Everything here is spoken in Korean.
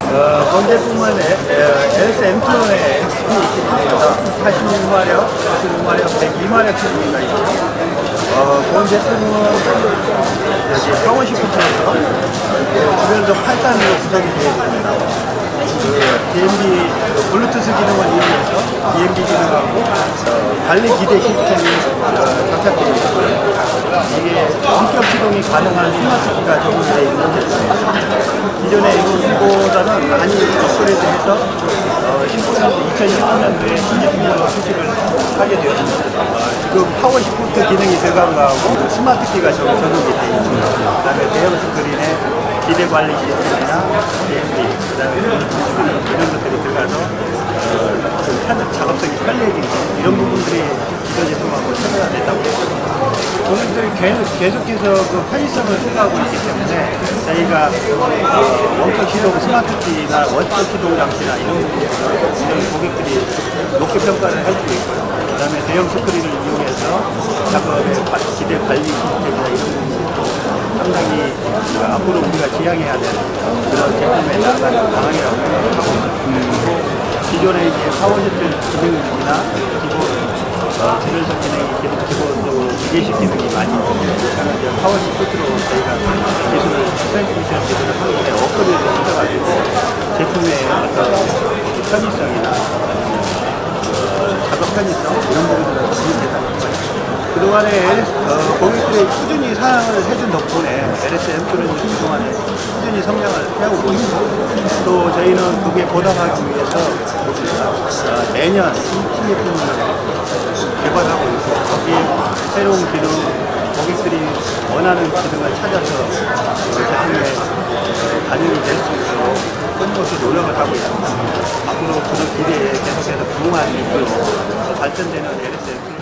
어, 본제품은 LSM2의 XP 있습니다. 86마력, 45마력, 102마력 기능이가 있고, 어, 본 제품은 여기 파워 시프트에서 주변적 8단으로 구성이 되어 있습니다. 그 DMB 그 블루투스 기능을 이용해서 DMB 기능하고 어, 관리 기대 시스템이 있고요. 이게 원격 시동이 가능한 스마트키가 적용되어 있는 제품입니다. 기존의 이거보다는 많이 업그레이드해서 어, 19년도, 2019년도에 제품으로 수식을 하게 되었습니다. 어, 지금 파워 시프트 기능이 들어간 거하고 스마트 키가 적- 적용이 되어 있습니다. 그 다음에 대형 스크린에 기대 관리 시스템이나 DMB, 그 다음에 이런 것들이 들어가서 어, 좀 편- 작업성이 편리해진 거 이런 부분들이 기존 제품하고 차이가 됐다고. 고객들이 계속, 계속해서 그 편의성을 추구하고 있기 때문에 저희가 어, 원격 시동 스마트키나 원격 시동 장치나 이런 부분들 이런 고객들이 높게 평가를 해주고 있고요. 그 다음에 대형 스크린을 이용해서 작업의 관- 기대 관리 시스템이나 이런 상당히 그 앞으로 우리가 지향해야 되는 그런 제품에 나가는 방향이라고 생각하고 있습니다. 기존의 이제 파워시트 기능이나 기본 어, 주변석 기능이 계속 기본적으로 기계식 기능이 많이 있는데 이제 파워 시프트로 저희가 기술을 트랜스미션 기술을 하는데 업그레이드 시켜가지고 제품의 어떤 편의성이나 어, 작업 편의성 이런 부분들을 많이 대단히 그동안에 어, 고객들이 꾸준히 사랑을 해준 덕분에 LSM2는 그동안에 꾸준히 성장을 해오고 있고 또 저희는 그게 보답하기 위해서 어, 내년 CTF를 개발하고 있고 거기에 새로운 기능 고객들이 원하는 기능을 찾아서 그 제품에 반영이 될 수 있도록 끊임없이 노력을 하고 있습니다. 앞으로 그런 기대에 계속해서 부응할 수 있도록 발전되는 LSM